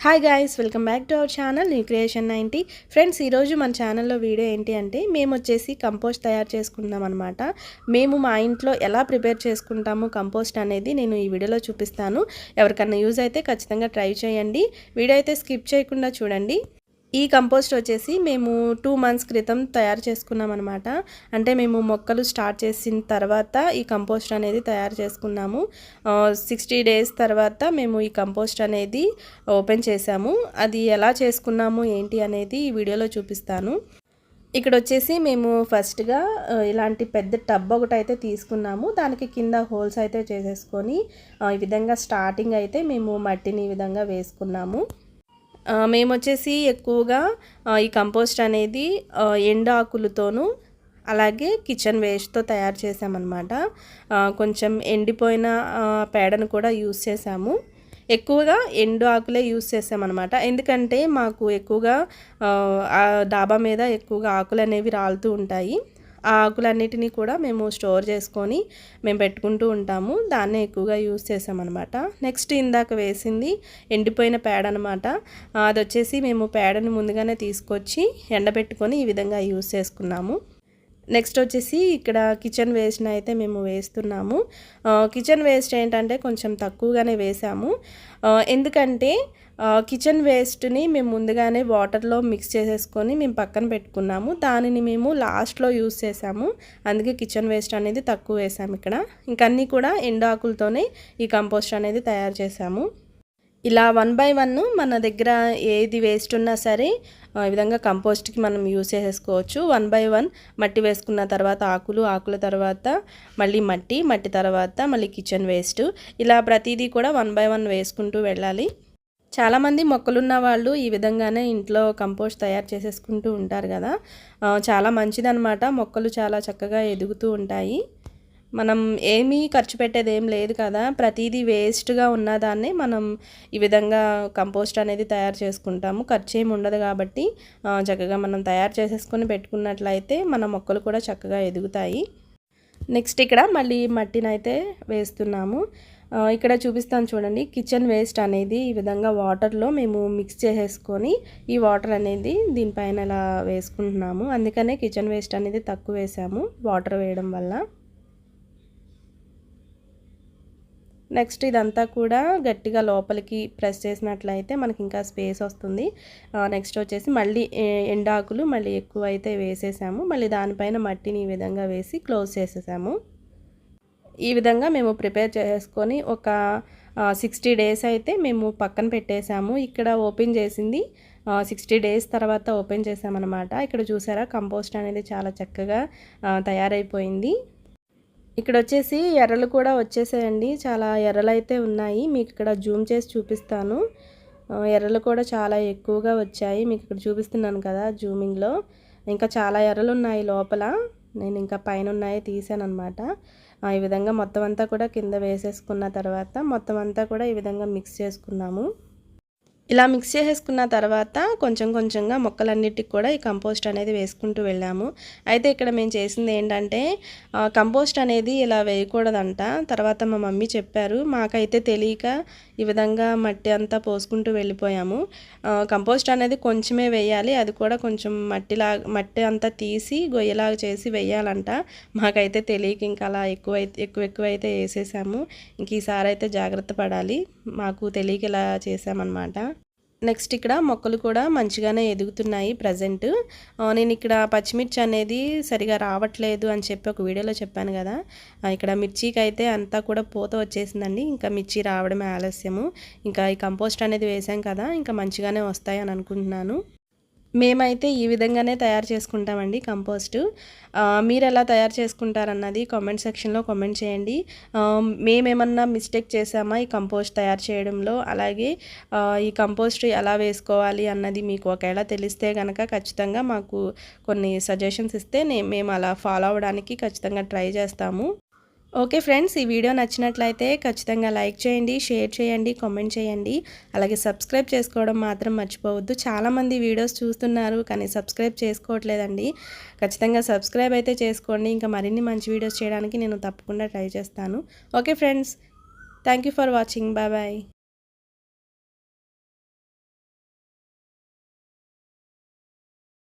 Hi guys welcome back to our channel new creation ninety friends ఈరోజు మన ఛానల్లో video ఏంటి అంటే మేము వచ్చేసి కంపోస్ట్ తయారు చేసుకుందాం అనమాట మేము మా ఇంట్లో ఎలా ప్రిపేర్ చేసుకుంటాము కంపోస్ట్ అనేది నేను ఈ వీడియోలో చూపిస్తాను. ఎవరికన్నా యూజ్ అయితే ఖచ్చితంగా ట్రై చేయండి. వీడియో అయితే స్కిప్ చేయకుండా చూడండి. ఈ కంపోస్ట్ వచ్చేసి మేము టూ మంత్స్ క్రితం తయారు చేసుకున్నాం అనమాట అంటే మేము మొక్కలు స్టార్ట్ చేసిన తర్వాత ఈ కంపోస్ట్ అనేది తయారు చేసుకున్నాము. సిక్స్టీ డేస్ తర్వాత మేము ఈ కంపోస్ట్ అనేది ఓపెన్ చేసాము అది ఎలా చేసుకున్నాము ఏంటి అనేది ఈ వీడియోలో చూపిస్తాను. ఇక్కడ వచ్చేసి మేము ఫస్ట్గా ఇలాంటి పెద్ద టబ్ ఒకటి అయితే తీసుకున్నాము. దానికి కింద హోల్స్ అయితే చేసేసుకొని ఈ విధంగా స్టార్టింగ్ అయితే మేము మట్టిని ఈ విధంగా వేసుకున్నాము. మేము వచ్చేసి ఎక్కువగా ఈ కంపోస్ట్ అనేది ఎండాకులతోనూ అలాగే కిచెన్ వేస్ట్తో తయారు చేసామన్నమాట. కొంచెం ఎండిపోయిన పేడను కూడా యూస్ చేసాము. ఎక్కువగా ఎండు ఆకులే యూస్ చేసామన్నమాట. ఎందుకంటే మాకు ఎక్కువగా డాబా మీద ఎక్కువగా ఆకులు అనేవి రాలుతూ ఉంటాయి. ఆ ఆకులన్నిటినీ కూడా మేము స్టోర్ చేసుకొని మేము పెట్టుకుంటూ ఉంటాము. దాన్నే ఎక్కువగా యూస్ చేసామన్నమాట. నెక్స్ట్ ఇందాక వేసింది ఎండిపోయిన పేడ అనమాట అది వచ్చేసి మేము పేడని ముందుగానే తీసుకొచ్చి ఎండబెట్టుకొని ఈ విధంగా యూస్ చేసుకున్నాము. నెక్స్ట్ వచ్చేసి ఇక్కడ కిచెన్ వేస్ట్ని అయితే మేము వేస్తున్నాము. కిచెన్ వేస్ట్ ఏంటంటే కొంచెం తక్కువగానే వేసాము. ఎందుకంటే కిచెన్ వేస్ట్ని మేము ముందుగానే వాటర్లో మిక్స్ చేసేసుకొని మేము పక్కన పెట్టుకున్నాము. దానిని మేము లాస్ట్లో యూస్ చేసాము. అందుకే కిచెన్ వేస్ట్ అనేది తక్కువ వేసాము ఇక్కడ. ఇంకన్నీ కూడా ఎండాకులతోనే ఈ కంపోస్ట్ అనేది తయారు చేసాము. ఇలా వన్ బై వన్ మన దగ్గర ఏది వేస్ట్ ఉన్నా సరే ఈ విధంగా కంపోస్ట్కి మనం యూస్ చేసేసుకోవచ్చు. వన్ బై వన్ మట్టి వేసుకున్న తర్వాత ఆకులు ఆకుల తర్వాత మళ్ళీ మట్టి మట్టి తర్వాత మళ్ళీ కిచెన్ వేస్ట్ ఇలా ప్రతిదీ కూడా వన్ బై వన్ వేసుకుంటూ వెళ్ళాలి. చాలామంది మొక్కలున్న వాళ్ళు ఈ విధంగానే ఇంట్లో కంపోస్ట్ తయారు చేసేసుకుంటూ ఉంటారు కదా. చాలా మంచిదనమాట మొక్కలు చాలా చక్కగా ఎదుగుతూ ఉంటాయి. మనం ఏమీ ఖర్చు పెట్టేది ఏం లేదు కదా. ప్రతిదీ వేస్ట్గా ఉన్నదాన్నే మనం ఈ విధంగా కంపోస్ట్ అనేది తయారు చేసుకుంటాము. ఖర్చు ఏమి ఉండదు కాబట్టి చక్కగా మనం తయారు చేసేసుకొని పెట్టుకున్నట్లయితే మన మొక్కలు కూడా చక్కగా ఎదుగుతాయి. నెక్స్ట్ ఇక్కడ మళ్ళీ మట్టిని అయితే వేస్తున్నాము ఇక్కడ చూపిస్తాను చూడండి. కిచెన్ వేస్ట్ అనేది ఈ విధంగా వాటర్లో మేము మిక్స్ చేసేసుకొని ఈ వాటర్ అనేది దీనిపైన ఇలా వేసుకుంటున్నాము. అందుకనే కిచెన్ వేస్ట్ అనేది తక్కువ వేసాము వాటర్ వేయడం వల్ల. నెక్స్ట్ ఇదంతా కూడా గట్టిగా లోపలికి ప్రెస్ చేసినట్లయితే మనకి ఇంకా స్పేస్ వస్తుంది. నెక్స్ట్ వచ్చేసి మళ్ళీ ఎండాకులు మళ్ళీ ఎక్కువ అయితే వేసేసాము. మళ్ళీ దానిపైన మట్టిని ఈ విధంగా వేసి క్లోజ్ చేసేసాము. ఈ విధంగా మేము ప్రిపేర్ చేసుకొని ఒక సిక్స్టీ డేస్ అయితే మేము పక్కన పెట్టేశాము ఇక్కడ ఓపెన్ చేసింది సిక్స్టీ డేస్ తర్వాత ఓపెన్ చేసామన్నమాట. ఇక్కడ చూసారా కంపోస్ట్ అనేది చాలా చక్కగా తయారైపోయింది. ఇక్కడ వచ్చేసి ఎర్రలు కూడా వచ్చేసాయండి. చాలా ఎర్రలు అయితే ఉన్నాయి. మీకు ఇక్కడ జూమ్ చేసి చూపిస్తాను. ఎర్రలు కూడా చాలా ఎక్కువగా వచ్చాయి. మీకు ఇక్కడ చూపిస్తున్నాను కదా జూమింగ్లో. ఇంకా చాలా ఎర్రలు ఉన్నాయి లోపల. నేను ఇంకా పైన ఉన్నాయి తీసాను అనమాట ఈ విధంగా మొత్తం అంతా కూడా కింద వేసేసుకున్న తర్వాత మొత్తం అంతా కూడా ఈ విధంగా మిక్స్ చేసుకున్నాము. ఇలా మిక్స్ చేసేసుకున్న తర్వాత కొంచెం కొంచెంగా మొక్కలన్నిటికి కూడా ఈ కంపోస్ట్ అనేది వేసుకుంటూ వెళ్ళాము. అయితే ఇక్కడ మేము చేసింది ఏంటంటే కంపోస్ట్ అనేది ఇలా వేయకూడదంట. తర్వాత మా మమ్మీ చెప్పారు మాకైతే తెలియక ఈ విధంగా మట్టి అంతా పోసుకుంటూ వెళ్ళిపోయాము. కంపోస్ట్ అనేది కొంచెమే వేయాలి అది కూడా కొంచెం మట్టిలా మట్టి అంతా తీసి గొయ్యలాగా చేసి వేయాలంట. మాకైతే తెలియక ఇంకా అలా ఎక్కువ ఎక్కువ ఎక్కువ అయితే వేసేసాము. ఇంక ఈసారి అయితే జాగ్రత్త పడాలి. మాకు తెలియక ఇలా చేసామన్నమాట. నెక్స్ట్ ఇక్కడ మొక్కలు కూడా మంచిగానే ఎదుగుతున్నాయి ప్రజెంట్. నేను ఇక్కడ పచ్చిమిర్చి అనేది సరిగా రావట్లేదు అని చెప్పి ఒక వీడియోలో చెప్పాను కదా. ఇక్కడ మిర్చికి అయితే అంతా కూడా పూత వచ్చేసిందండి. ఇంకా మిర్చి రావడమే ఆలస్యము. ఇంకా ఈ కంపోస్ట్ అనేది వేసాం కదా ఇంకా మంచిగానే వస్తాయి అని అనుకుంటున్నాను. మేమైతే ఈ విధంగానే తయారు చేసుకుంటామండి కంపోస్ట్. మీరు ఎలా తయారు చేసుకుంటారన్నది కామెంట్ సెక్షన్లో కామెంట్ చేయండి. మేమేమన్నా మిస్టేక్ చేసామా ఈ కంపోస్ట్ తయారు చేయడంలో? అలాగే ఈ కంపోస్ట్ ఎలా వేసుకోవాలి అన్నది మీకు ఒకవేళ తెలిస్తే కనుక ఖచ్చితంగా మాకు కొన్ని సజెషన్స్ ఇస్తే మేము అలా ఫాలో అవ్వడానికి ఖచ్చితంగా ట్రై చేస్తాము. ఓకే ఫ్రెండ్స్ ఈ వీడియో నచ్చినట్లయితే ఖచ్చితంగా లైక్ చేయండి షేర్ చేయండి కామెంట్ చేయండి. అలాగే సబ్స్క్రైబ్ చేసుకోవడం మాత్రం మర్చిపోవద్దు. చాలామంది వీడియోస్ చూస్తున్నారు కానీ సబ్స్క్రైబ్ చేసుకోవట్లేదండి. ఖచ్చితంగా సబ్స్క్రైబ్ అయితే చేసుకోండి. ఇంకా మరిన్ని మంచి వీడియోస్ చేయడానికి నేను తప్పకుండా ట్రై చేస్తాను. Okay friends thank for watching. Bye bye.